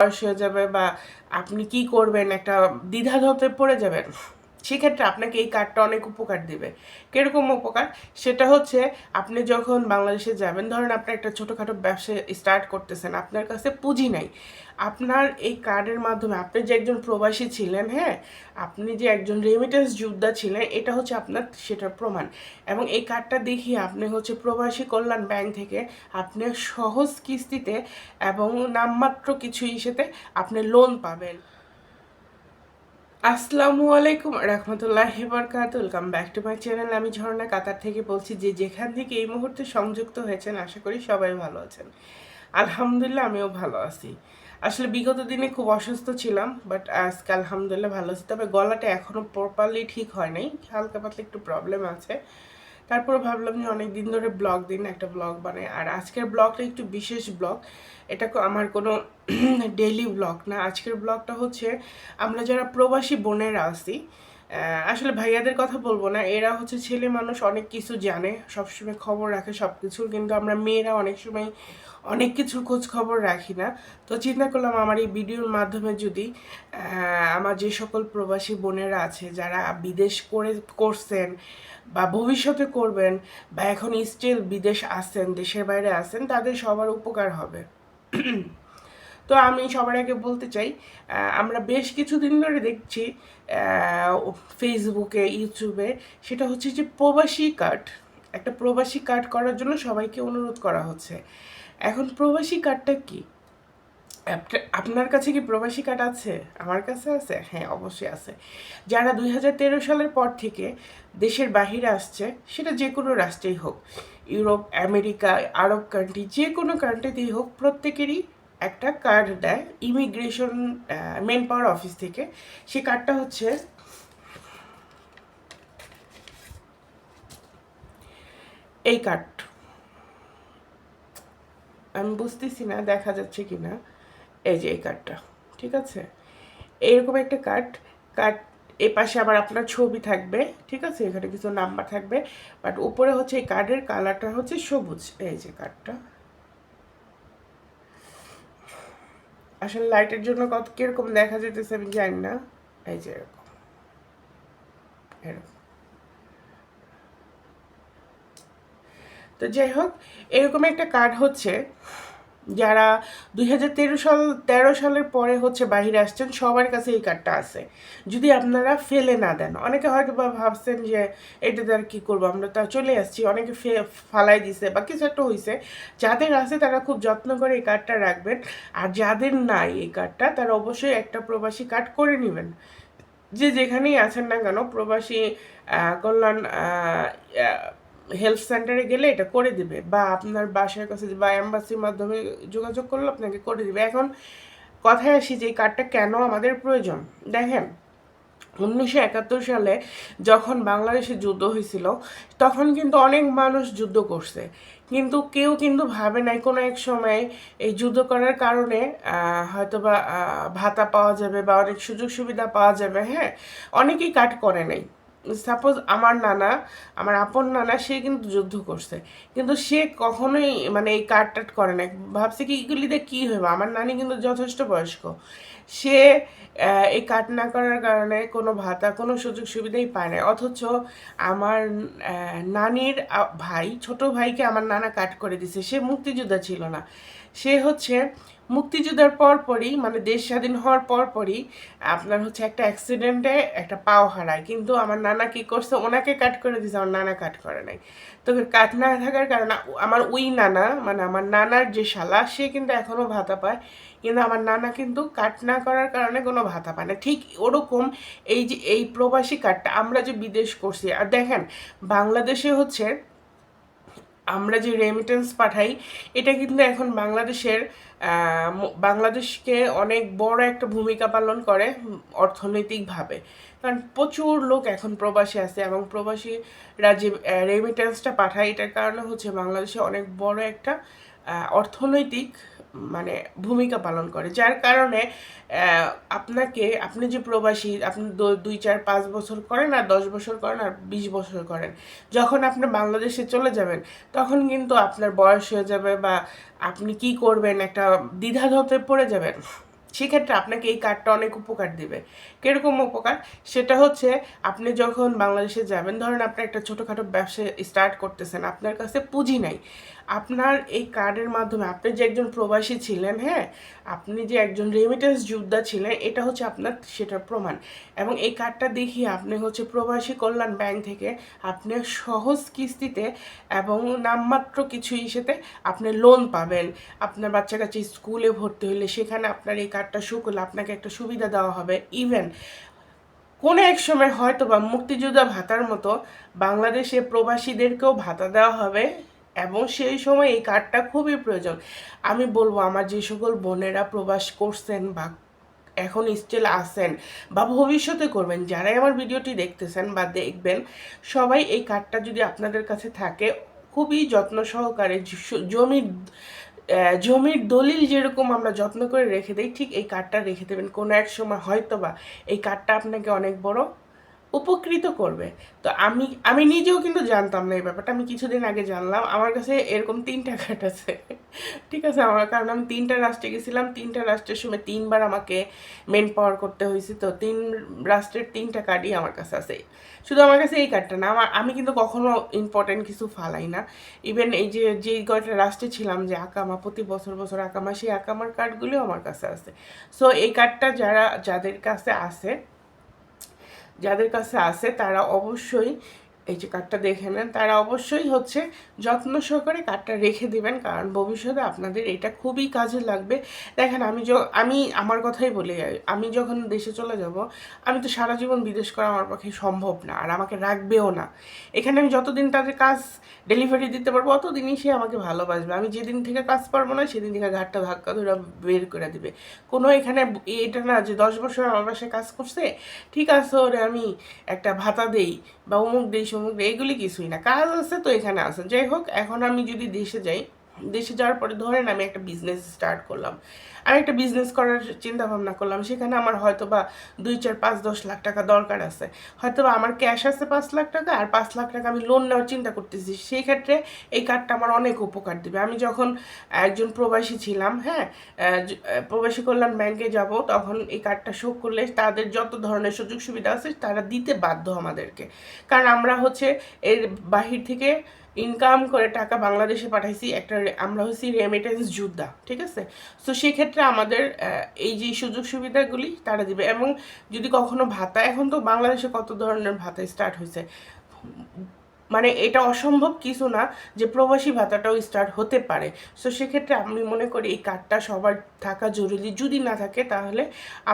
বয়স হয়ে যাবে বা আপনি কি করবেন একটা দ্বিধাধতে পড়ে যাবেন সেক্ষেত্রে আপনাকে এই কার্ডটা অনেক উপকার দেবে। কীরকম উপকার? সেটা হচ্ছে আপনি যখন বাংলাদেশে যাবেন, ধরেন আপনি একটা ছোটোখাটো ব্যবসা স্টার্ট করতেছেন, আপনার কাছে পুঁজি নাই। আপনার এই কার্ডের মাধ্যমে আপনি যে একজন প্রবাসী ছিলেন হ্যাঁ আপনি যে একজন রেমিটেন্স যোদ্ধা ছিলেন, এটা হচ্ছে আপনার, সেটার প্রমাণ। এবং এই কার্ডটা দেখিয়ে আপনি হচ্ছে প্রবাসী কল্যাণ ব্যাংক থেকে আপনি সহজ কিস্তিতে এবং নামমাত্র কিছু ইসেতে আপনি লোন পাবেন। আসসালামু আলাইকুম, রহমতুল্লাহ বরকাত welcome back to my channel আমি ঝর্ণা, কাতার থেকে বলছি যে যেখান থেকে এই মুহূর্তে সংযুক্ত হয়েছেন, আশা করি সবাই ভালো আছেন। আলহামদুলিল্লাহ, আমিও ভালো আছি। আসলে বিগত দিনে খুব অসুস্থ ছিলাম বাট আজকে আলহামদুলিল্লাহ ভালো আছি। তবে গলাটা এখনও প্রপারলি ঠিক হয় নাই। হালকা পাতলা একটু প্রবলেম আছে। তারপর ভাবলাম যে অনেক দিন ধরে ব্লগ দিন একটা ব্লগ বানাই। আর আজকের ব্লগটা একটু বিশেষ ব্লগ। এটা আমার কোনো ডেইলি ব্লগ না। আজকের ব্লগটা হচ্ছে, আমরা যারা প্রবাসী বোনেরা আছি আসলে ভাইয়াদের কথা বলব না। এরা হচ্ছে ছেলে মানুষ, অনেক কিছু জানে, সবসময় খবর রাখে সব কিছুর কিন্তু আমরা মেয়েরা অনেক সময় অনেক কিছুর খোঁজ খবর রাখি না। তো চিন্তা করলাম আমার এই ভিডিওর মাধ্যমে যদি আমার যে সকল প্রবাসী বোনেরা আছে, যারা বিদেশ করে, করছেন বা ভবিষ্যতে করবেন বা এখন স্টিল বিদেশ আসছেন দেশের বাইরে আসছেন তাদের সবার উপকার হবে। তো আমি সবার আগে বলতে চাই আমরা বেশ কিছুদিন ধরে দেখছি ফেসবুকে ইউটিউবে সেটা হচ্ছে যে প্রবাসী কার্ড একটা প্রবাসী কার্ড করার জন্য সবাইকে অনুরোধ করা হচ্ছে। এখন প্রবাসী কার্ডটা কি? আপনার কাছে কি প্রবাসী কার্ড আছে? আমার কাছে আছে? হ্যাঁ অবশ্যই আছে। যারা দুই হাজার তেরো সালের পর থেকে দেশের বাহিরে আসছে, সেটা যে কোনো রাষ্ট্রেই হোক, ইউরোপ, আমেরিকা, আরব কান্ট্রি যে কোনো কান্ট্রিতেই হোক, প্রত্যেকেরই একটা কার্ড দেয় ইমিগ্রেশন মেন পাওয়ার অফিস থেকে। সেই কার্ডটা হচ্ছে এই কার্ড আমি বুঝতেছি না, দেখা যাচ্ছে কি না এই যে এই কার্ডটা ঠিক আছে? এইরকম একটা কার্ড কার্ড এ পাশে আবার আপনার ছবি থাকবে, ঠিক আছে? এখানে কিছু নাম্বার থাকবে বাট উপরে হচ্ছে এই কার্ডের কালারটা হচ্ছে সবুজ, এই যে কার্ডটা আসলে লাইটের জন্য কত, কীরকম দেখা যেতেছে আমি জানি না। এই যে এরকম এরকম। তো যাই হোক, এরকম একটা কার্ড হচ্ছে যারা দুই হাজার তেরো সাল, তেরো সালের পরে হচ্ছে বাইরে আসছেন, সবার কাছে এই কার্ডটা আছে। যদি আপনারা ফেলে না দেন, অনেকে হয়তো বা ভাবছেন যে এটা আর কী করব, আমরা তা চলে আসছি, অনেকে ফে, ফালাই দিছে বা কিছু একটা হয়েছে যাদের আছে তারা খুব যত্ন করে এই কার্ডটা রাখবেন, আর যাদের নাই এই কার্ডটা তারা অবশ্যই একটা প্রবাসী কার্ড করে নেবেন। যে যেখানেই আছেন না কেন, প্রবাসী কল্যাণ হেলথ সেন্টারে গেলে এটা করে দিবে বা আপনার বাসার কাছে বা অ্যাম্বাসির মাধ্যমে যোগাযোগ করলে আপনাকে করে দিবে। এখন কথায় আসি যে এই কার্ডটা কেন আমাদের প্রয়োজন? দেখেন উনিশশো একাত্তর সালে যখন বাংলাদেশে যুদ্ধ হয়েছিল তখন কিন্তু অনেক মানুষ যুদ্ধ করছে। কিন্তু কেউ কিন্তু ভাবে নাই কোনো এক সময় এই যুদ্ধ করার কারণে আহ, হয়তোবা আহ, ভাতা পাওয়া যাবে বা অনেক সুযোগ সুবিধা পাওয়া যাবে হ্যাঁ? অনেকেই কাট করে নাই। সাপোজ আমার নানা, আমার আপন নানা, সে কিন্তু যুদ্ধ করছে। কিন্তু সে কখনোই মানে এই কার্ড টাট করে না। ভাবছে কি এগুলিতে কী হবে আমার নানি কিন্তু যথেষ্ট বয়স্ক। সে এই কাট না করার কারণে কোনো ভাতা, কোনো সুযোগ সুবিধাই পায় না অথচ আমার নানির ভাই, ছোট ভাইকে আমার নানা কাট করে দিছে। সে মুক্তিযোদ্ধা ছিল না। সে হচ্ছে মুক্তিযুদ্ধের পরপরই মানে দেশ স্বাধীন হওয়ার পরপরই আপনার হচ্ছে একটা অ্যাক্সিডেন্টে একটা পাও হারায়। কিন্তু আমার নানা কি করছে? ওনাকে কাট করে দিয়েছে আমার নানা কাট করে নাই। তো কাট না থাকার কারণে আমার ওই নানা মানে আমার নানার যে শালা, সে কিন্তু এখনও ভাতা পায়। কিন্তু আমার নানা কিন্তু কাট না করার কারণে কোনো ভাতা পায় না। ঠিক ওরকম এই যে, এই প্রবাসী কার্ডটা আমরা যে বিদেশ করছি, আর দেখেন, বাংলাদেশে হচ্ছে আমরা যে রেমিটেন্স পাঠাই, এটা কিন্তু এখন বাংলাদেশের বাংলাদেশকে অনেক বড় একটা ভূমিকা পালন করে অর্থনৈতিকভাবে। কারণ প্রচুর লোক এখন প্রবাসী আছে এবং প্রবাসীরা যে রেমিটেন্সটা পাঠায়, এটার কারণে হচ্ছে বাংলাদেশে অনেক বড় একটা অর্থনৈতিক মানে ভূমিকা পালন করে। যার কারণে আপনাকে, আপনি যে প্রবাসী, আপনি দুই, চার, পাঁচ বছর করেন আর দশ বছর করেন আর বিশ বছর করেন। যখন আপনি বাংলাদেশে চলে যাবেন, তখন কিন্তু আপনার বয়স হয়ে যাবে বা আপনি কি করবেন, একটা দ্বিধাদ্বন্দ্বে পড়ে যাবেন। সেক্ষেত্রে আপনাকে এই কার্ডটা অনেক উপকার দিবে। কীরকম উপকার? সেটা হচ্ছে, আপনি যখন বাংলাদেশে যাবেন, ধরেন আপনি একটা ছোটোখাটো ব্যবসা স্টার্ট করতেছেন, আপনার কাছে পুঁজি নাই। আপনার এই কার্ডের মাধ্যমে, আপনি যে একজন প্রবাসী ছিলেন হ্যাঁ আপনি যে একজন রেমিটেন্স যোদ্ধা ছিলেন, এটা হচ্ছে আপনার, সেটার প্রমাণ। এবং এই কার্ডটা দেখিয়ে আপনি হচ্ছে প্রবাসী কল্যাণ ব্যাংক থেকে আপনি সহজ কিস্তিতে এবং নামমাত্র কিছু ইসেতে আপনি লোন পাবেন। আপনার বাচ্চা কাছে স্কুলে ভর্তি হলে সেখানে আপনার এই কার্ডটা শো করলে আপনাকে একটা সুবিধা দেওয়া হবে। ইভেন কোনো এক সময় হয়তো বা মুক্তিযোদ্ধা ভাতার মতো বাংলাদেশে প্রবাসীদেরকেও ভাতা দেওয়া হবে। এবং সেই সময় এই কার্ডটা খুবই প্রয়োজন। আমি বলব, আমার যে সকল বোনেরা প্রবাস করছেন বা এখন স্টিল আছেন বা ভবিষ্যতে করবেন, যারাই আমার ভিডিওটি দেখতেছেন বা দেখবেন, সবাই এই কার্ডটা যদি আপনাদের কাছে থাকে, খুবই যত্ন সহকারে জমির জমির দলিল যেরকম আমরা যত্ন করে রেখে দিই, ঠিক এই কার্ডটা রেখে দেবেন। কোনো এক সময় হয়তো বা এই কার্ডটা আপনাকে অনেক বড় উপকৃত করবে। তো আমি আমি নিজেও কিন্তু জানতাম না এই ব্যাপারটা। আমি কিছুদিন আগে জানলাম, আমার কাছে এরকম তিনটা কার্ড আছে। ঠিক আছে, আমার, কারণ আমি তিনটা রাষ্ট্রে গেছিলাম। তিনটা রাষ্ট্রের সময় তিনবার আমাকে মেন পাওয়ার করতে হয়েছে। তো তিন রাষ্ট্রের তিনটা কার্ডই আমার কাছে আছে। শুধু আমার কাছে এই কার্ডটা না, আমার, আমি কিন্তু কখনো ইম্পর্টেন্ট কিছু ফালাই না। ইভেন এই যে যে কয়টা রাষ্ট্রে ছিলাম যে আকামা, প্রতি বছর বছর আকামা, সেই আকামার কার্ডগুলিও আমার কাছে আছে। সো এই কার্ডটা যারা, যাদের কাছে আছে যাদের কাছে আছে তারা অবশ্যই এই যে কার্ডটা দেখে নেন, তারা অবশ্যই হচ্ছে যত্ন সহকারে কার্ডটা রেখে দিবেন, কারণ ভবিষ্যতে আপনাদের এটা খুবই কাজে লাগবে। দেখেন, আমি আমি আমার কথাই বলি, আমি যখন দেশে চলে যাব, আমি তো সারা জীবন বিদেশ করা আমার পক্ষে সম্ভব না, আর আমাকে রাখবেও না। এখানে আমি যতদিন তাদের কাজ ডেলিভারি দিতে পারব, অতদিনই সে আমাকে ভালোবাসবে। আমি যেদিন থেকে কাজ পারব না, সেদিন থেকে ঘাটটা ধাক্কা ধরে বের করে দিবে। কোনো এখানে এটা না যে দশ বছর আমার বাসায় কাজ করছে, ঠিক আছে, ওরে আমি একটা ভাতা দেই বা অমুক দেই সমুক এইগুলি কিছুই না। কাজ আছে তো এখানে আছে। যাই হোক, এখন আমি যদি দেশে যাই দেশে যাওয়ার পরে ধরেন আমি একটা বিজনেস স্টার্ট করলাম। আমি একটা বিজনেস করার চিন্তা ভাবনা করলাম, সেখানে আমার হয়তো বা দুই চার পাঁচ দশ লাখ টাকা দরকার আছে। হয়তো বা আমার ক্যাশ আছে পাঁচ লাখ টাকা, আর পাঁচ লাখ টাকা আমি লোন নেওয়ার চিন্তা করতেছি। সেই ক্ষেত্রে এই কার্ডটা আমার অনেক উপকার দেবে। আমি যখন একজন প্রবাসী ছিলাম হ্যাঁ প্রবাসী কল্যাণ ব্যাংকে যাব, তখন এই কার্ডটা শো করলে তাদের যত ধরনের সুযোগ সুবিধা আছে, তারা দিতে বাধ্য আমাদেরকে। কারণ আমরা হচ্ছে এর বাহির থেকে ইনকাম করে টাকা বাংলাদেশে পাঠাইছি, একটা আমরা হচ্ছি রেমিটেন্স যোদ্ধা, ঠিক আছে? তো সেক্ষেত্রে আমাদের এই যে সুযোগ সুবিধাগুলি তারা দিবে। এবং যদি কখনো ভাতা, এখন তো বাংলাদেশে কত ধরনের ভাতা স্টার্ট হয়েছে মানে এটা অসম্ভব কিছু না যে প্রবাসী ভাতাটাও স্টার্ট হতে পারে। সো সেক্ষেত্রে আমি মনে করি এই কার্ডটা সবার থাকা জরুরি। যদি না থাকে, তাহলে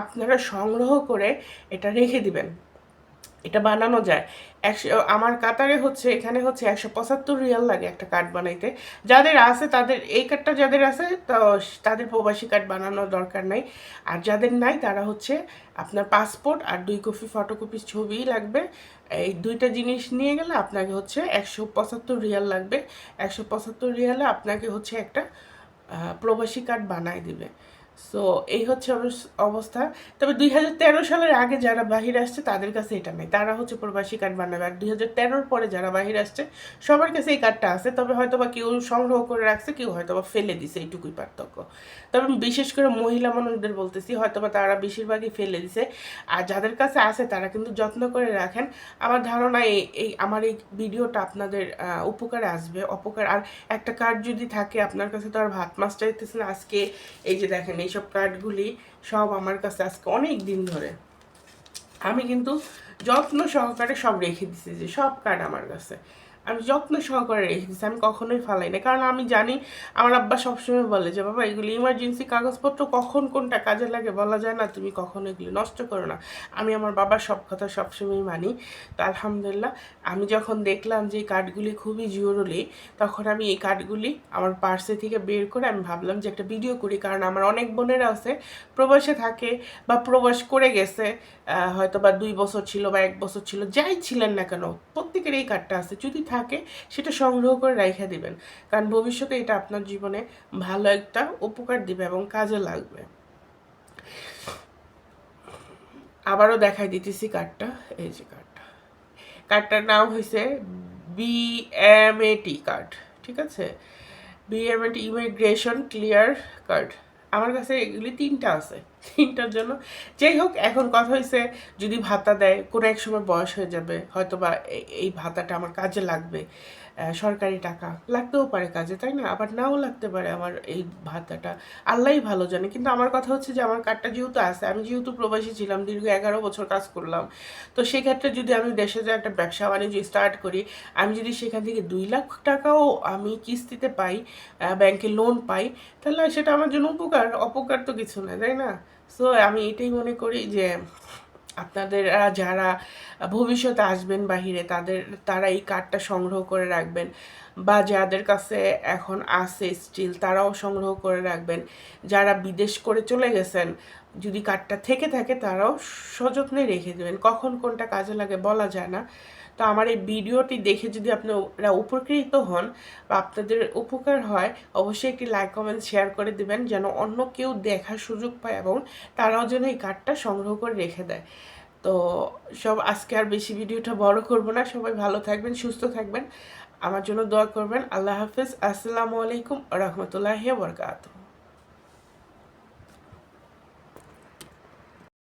আপনারা সংগ্রহ করে এটা রেখে দিবেন। এটা বানানো যায়। একশো, আমার কাতারে হচ্ছে, এখানে হচ্ছে একশো পঁচাত্তর রিয়াল লাগে একটা কার্ড বানাইতে। যাদের আছে, তাদের, এই কার্ডটা যাদের আছে, তো তাদের প্রবাসী কার্ড বানানোর দরকার নাই। আর যাদের নাই, তারা হচ্ছে আপনার পাসপোর্ট আর দুই কপি ফটোকপির ছবি লাগবে। এই দুইটা জিনিস নিয়ে গেলে আপনাকে হচ্ছে একশো পঁচাত্তর রিয়াল লাগবে। একশো পঁচাত্তর রিয়ালে আপনাকে হচ্ছে একটা প্রবাসী কার্ড বানায় দিবে। সো এই হচ্ছে অবস্থা। তবে দুই হাজার তেরো সালের আগে যারা বাহির আসছে, তাদের কাছে এটা নেই। তারা হচ্ছে প্রবাসী কার্ড বানাবে। আর দুই পরে যারা বাহির আসছে, সবার কাছে এই কার্ডটা আছে। তবে হয়তো বা কেউ সংগ্রহ করে রাখছে, কেউ হয়তো বা ফেলে দিছে। এইটুকুই পার্থক্য। তবে বিশেষ করে মহিলা মানুষদের বলতেছি হয়তো বা তারা বেশিরভাগই ফেলে দিছে। আর যাদের কাছে আছে, তারা কিন্তু যত্ন করে রাখেন। আমার ধারণা এই এই আমার এই ভিডিওটা আপনাদের উপকারে আসবে, অপকার। আর একটা কার্ড যদি থাকে, আপনার কাছে তো আর ভাত মাছ চাইতেছেন আজকে এই যে দেখেন এইসব কার্ডগুলি সব আমার কাছে আজকে অনেক দিন ধরে। আমি কিন্তু যত্ন সহকারে সব রেখে দিছি যে সব কার্ড আমার কাছে। আমি যত্ন সহকারে রেখে দিচ্ছি আমি কখনোই ফালাই না কারণ আমি জানি, আমার আব্বা সবসময় বলে যে, বাবা, এগুলি ইমার্জেন্সি কাগজপত্র কখন কোনটা কাজে লাগে বলা যায় না, তুমি কখনো এগুলি নষ্ট করো না। আমি আমার বাবার সব কথা সবসময় মানি। তো আলহামদুলিল্লাহ, আমি যখন দেখলাম যে, এই কার্ডগুলি খুবই জরুরি, তখন আমি এই কার্ডগুলি আমার পার্সে থেকে বের করে আমি ভাবলাম যে, একটা ভিডিও করি। কারণ আমার অনেক বোনেরা আছে, প্রবাসে থাকে বা প্রবাস করে গেছে হয়তো বা দুই বছর ছিল বা এক বছর ছিল, যাই ছিলেন না কেন, প্রত্যেকের এই কার্ডটা আছে। যদি থাকে সেটা সংগ্রহ করে রাইখা দিবেন। কারণ ভবিষ্যতে এটা আপনার জীবনে ভালো একটা উপকার দিবে এবং কাজে লাগবে। আবারও দেখাই দিতেছি কার্ডটা এই যে কার্ডটা কার্ডটার নাম হয়েছে বিএমএটি কার্ড ঠিক আছে? বিএমএটি ইমিগ্রেশন ক্লিয়ার কার্ড আমার কাছে এগুলি তিনটা আছে। তিনটার জন্য। যাই হোক, এখন কথা হয়েছে যদি ভাতা দেয়, কোনো এক সময় বয়স হয়ে যাবে হয়তো বা এই- ভাতাটা আমার কাজে লাগবে। সরকারি টাকা। লাগতেও পারে কাজে, তাই না? আবার নাও লাগতে পারে আমার এই ভাতাটা। আল্লাহই ভালো জানে। কিন্তু আমার কথা হচ্ছে যে, আমার কার্ডটা যেহেতু আছে, আমি যেহেতু প্রবাসী ছিলাম, দীর্ঘ এগারো বছর কাজ করলাম, তো সেক্ষেত্রে যদি আমি দেশে যে একটা ব্যবসা বাণিজ্য স্টার্ট করি, আমি যদি সেখান থেকে দুই লাখ টাকাও আমি কিস্তিতে পাই ব্যাংকে লোন পাই, তাহলে সেটা আমার জন্য উপকার। অপকার তো কিছু না, তাই না? সো আমি এটাই মনে করি যে আপনাদের যারা ভবিষ্যতে আসবেন বাহিরে, তাদের, তারা এই কার্ডটা সংগ্রহ করে রাখবেন। বা যাদের কাছে এখন আছে স্টিল তারাও সংগ্রহ করে রাখবেন। যারা বিদেশ করে চলে গেছেন, যদি কার্ডটা থেকে থাকে, তারাও সযত্নে রেখে দেবেন। কখন কোনটা কাজে লাগে বলা যায় না। তো আমার এই ভিডিওটি দেখে যদি আপনারা উপকৃত হন বা আপনাদের উপকার হয়, অবশ্যই একটি লাইক কমেন্ট শেয়ার করে দিবেন যেন অন্য কেউ দেখার সুযোগ পায় এবং তারাও যেন এই কার্ডটা সংগ্রহ করে রেখে দেয়। তো সব আজকে আর বেশি ভিডিওটা বড় করব না। সবাই ভালো থাকবেন, সুস্থ থাকবেন। আমার জন্য দোয়া করবেন। আল্লাহ হাফিজ। আসসালামু আলাইকুম রহমতুল্লাহ বরকাত